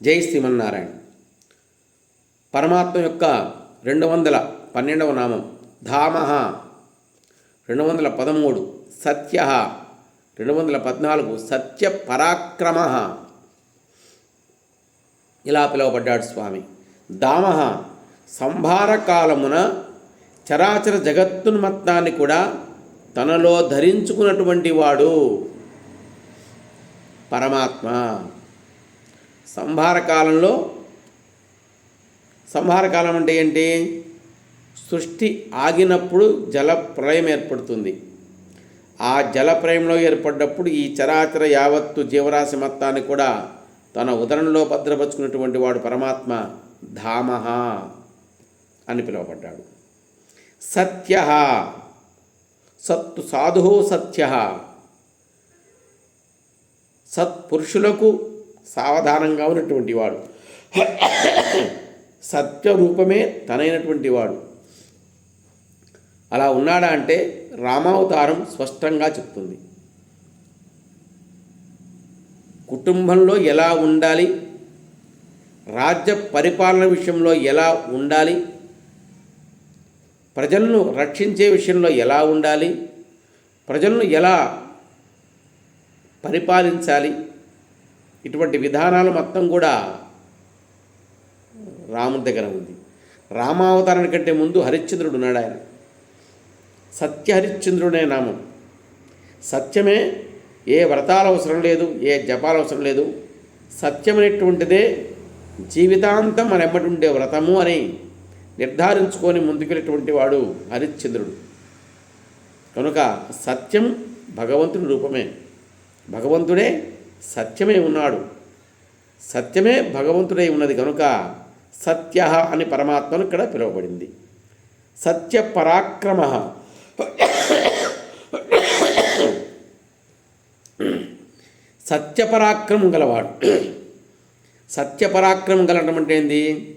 జై శ్రీమన్నారాయణ పరమాత్మ యొక్క రెండు వందల పన్నెండవ నామం ధామ రెండు వందల పదమూడు సత్య రెండు వందల పద్నాలుగు సత్య పరాక్రమ ఇలా పిలువబడ్డాడు స్వామి. దామ సంభార కాలమున చరాచర జగత్తును మొత్తాన్ని కూడా తనలో ధరించుకున్నటువంటి వాడు పరమాత్మ. సంహార కాలంలో సంహార కాలం అంటే ఏంటి? సృష్టి ఆగినప్పుడు జల ప్రళయం ఏర్పడుతుంది. ఆ జలప్రయంలో ఏర్పడ్డప్పుడు ఈ చరాచర యావత్తు జీవరాశి మొత్తాన్ని కూడా తన ఉదరంలో భద్రపరుచుకున్నటువంటి వాడు పరమాత్మ ధామహ అని పిలువబడ్డాడు. సత్య సత్తు సాధు సత్య. సత్పురుషులకు సావధానంగా ఉన్నటువంటి వాడు. సత్యరూపమే తనైనటువంటి వాడు. అలా ఉన్నాడా అంటే రామావతారం స్పష్టంగా చెప్తుంది. కుటుంబంలో ఎలా ఉండాలి? రాజ్య పరిపాలన విషయంలో ఎలా ఉండాలి? ప్రజలను రక్షించే విషయంలో ఎలా ఉండాలి? ప్రజలను ఎలా పరిపాలించాలి? ఇటువంటి విధానాలు మొత్తం కూడా రాముడి దగ్గర ఉంది. రామావతారణ కంటే ముందు హరిశ్చంద్రుడు ఉన్నాడు ఆయన. సత్య హరిశ్చంద్రుడే నామం. సత్యమే ఏ వ్రతాలు అవసరం లేదు ఏ జపాలు అవసరం లేదు. సత్యమైనటువంటిదే జీవితాంతం మన ఎమ్మటి ఉండే వ్రతము అని నిర్ధారించుకొని ముందుకెళ్ళేటువంటి వాడు హరిశ్చంద్రుడు. కనుక సత్యం భగవంతుని రూపమే. భగవంతుడే సత్యమే ఉన్నాడు. సత్యమే భగవంతుడై ఉన్నది కనుక సత్య అని పరమాత్మను ఇక్కడ పిలువబడింది. సత్య పరాక్రమ. సత్యపరాక్రమం గలవాడు. సత్యపరాక్రమం గలటం అంటే ఏంది?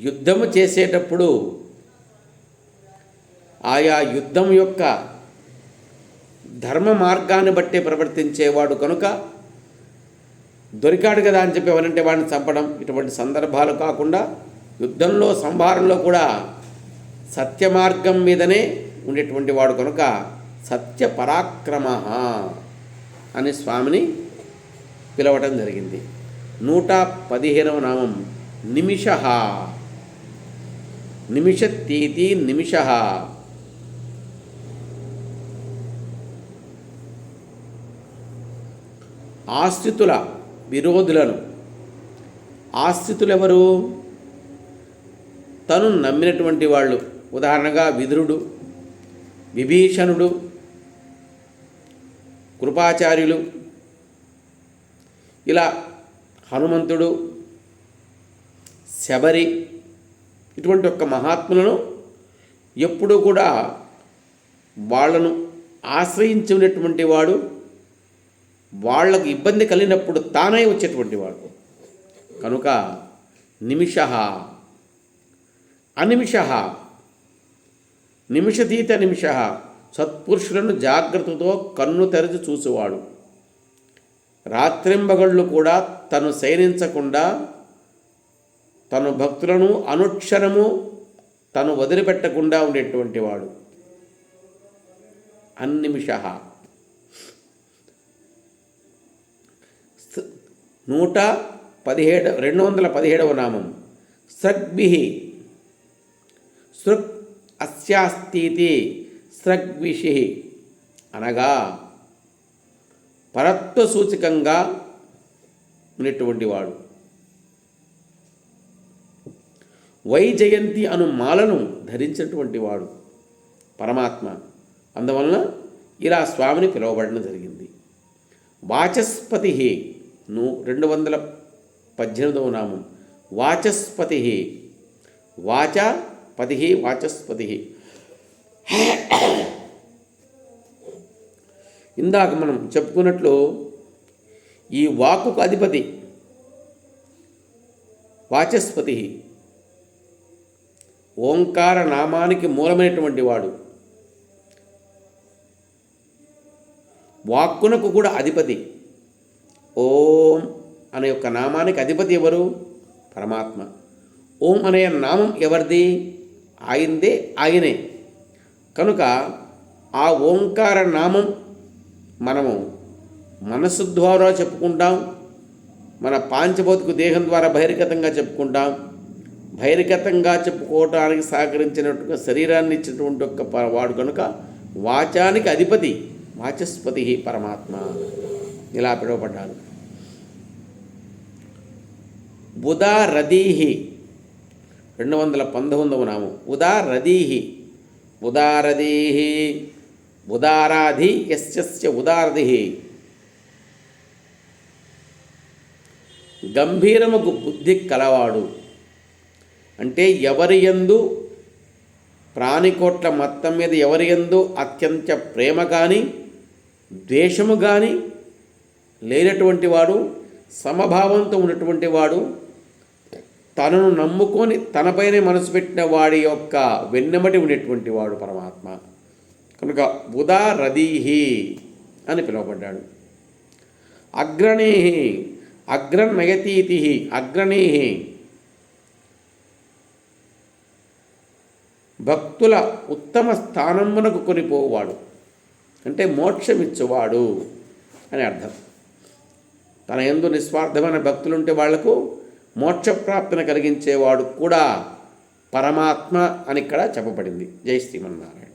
యుద్ధము చేసేటప్పుడు ఆయా యుద్ధం యొక్క ధర్మ మార్గాన్ని బట్టే ప్రవర్తించేవాడు కనుక దొరికాడు కదా అని చెప్పి ఎవరంటే వాడిని చంపడం ఇటువంటి సందర్భాలు కాకుండా యుద్ధంలో సంభారంలో కూడా సత్య మార్గం మీదనే ఉండేటువంటి వాడు కనుక సత్య పరాక్రమ అని స్వామిని పిలవటం జరిగింది. నూట పదిహేనవ నామం నిమిష. నిమిషతీతి నిమిష. ఆశ్రితుల విరోధులను. ఆశ్రితులు ఎవరు తను నమ్మినటువంటి వాళ్ళు. ఉదాహరణగా విదురుడు విభీషణుడు కృపాచార్యులు. ఇలా హనుమంతుడు శబరి ఇటువంటి ఒక్క మహాత్ములను ఎప్పుడూ కూడా వాళ్ళను ఆశ్రయించినటువంటి వాడు వాళ్ళకు ఇబ్బంది కలిగినప్పుడు తానే వచ్చేటువంటి వాడు కనుక నిమిష అనిమిష నిమిషతీత నిమిష సత్పురుషులను జాగ్రత్తతో కన్ను తెరచి చూసేవాడు. రాత్రింబగళ్ళు కూడా తను శయనించకుండా తను భక్తులను అనుక్షణము తను వదిలిపెట్టకుండా ఉండేటువంటి వాడు. అన్నిమిష నూట పదిహేడు రెండు వందల పదిహేడవ నామం. సగ్భి సృక్ అస్యాస్తీతి. సృగ్విషి అనగా పరత్వ సూచకంగా ఉన్నటువంటి వాడు వైజయంతి అను మాలను ధరించినటువంటి వాడు పరమాత్మ. అందువలన ఇలా స్వామిని పిలువబడడం జరిగింది. వాచస్పతి. ను రెండు వందల పద్దెనిమిదవ నామం. వాచస్పతి. వాచ పతి వాచస్పతి. ఇందాక మనం చెప్పుకున్నట్లు ఈ వాకుకు అధిపతి వాచస్పతి. ఓంకార నామానికి మూలమైనటువంటి వాడు. వాక్కునకు కూడా అధిపతి. ఓం అనే యొక్క నామానికి అధిపతి ఎవరు? పరమాత్మ. ఓం అనే నామం ఎవరిది? ఆయిందే ఆయనే. కనుక ఆ ఓంకార నామం మనము మనస్సు ద్వారా చెప్పుకుంటాం మన పాంచభౌతిక దేహం ద్వారా బహిర్గతంగా చెప్పుకుంటాం. బహిర్గతంగా చెప్పుకోవటానికి సహకరించినట్టుగా శరీరాన్ని ఇచ్చినటువంటి ఒక ప- వాడు కనుక వాచానికి అధిపతి వాచస్పతి పరమాత్మ. ఇలా పిలువబడ్డారు బుధా రదీహి రెండు వందల పంతొమ్మిదవ నామం. ఉదా రదీహి ఉదారదీహి ఉదారాధి యస్య ఉదారది గంభీరముకు బుద్ధి కలవాడు. అంటే ఎవరి యందు ప్రాణికోట్ల మొత్తం మీద ఎవరి యందు అత్యంత ప్రేమ కానీ ద్వేషము కానీ లేనటువంటి వాడు సమభావంతో ఉన్నటువంటి వాడు తనను నమ్ముకొని తనపైనే మనసు పెట్టిన వాడి యొక్క వెన్నెమటి ఉండేటువంటి వాడు పరమాత్మ. కనుక ఉదారదీహి అని పిలువబడ్డాడు. అగ్రణీహి అగ్రనయతీతి అగ్రణీహి. భక్తుల ఉత్తమ స్థానమునకు కొనిపోవాడు అంటే మోక్షమిచ్చువాడు అని అర్థం. తన ఎందు నిస్వార్థమైన భక్తులుంటే వాళ్ళకు మోక్షప్రాప్తిని కలిగించేవాడు కూడా పరమాత్మ అని ఇక్కడ చెప్పబడింది. జై శ్రీమన్నారాయణ.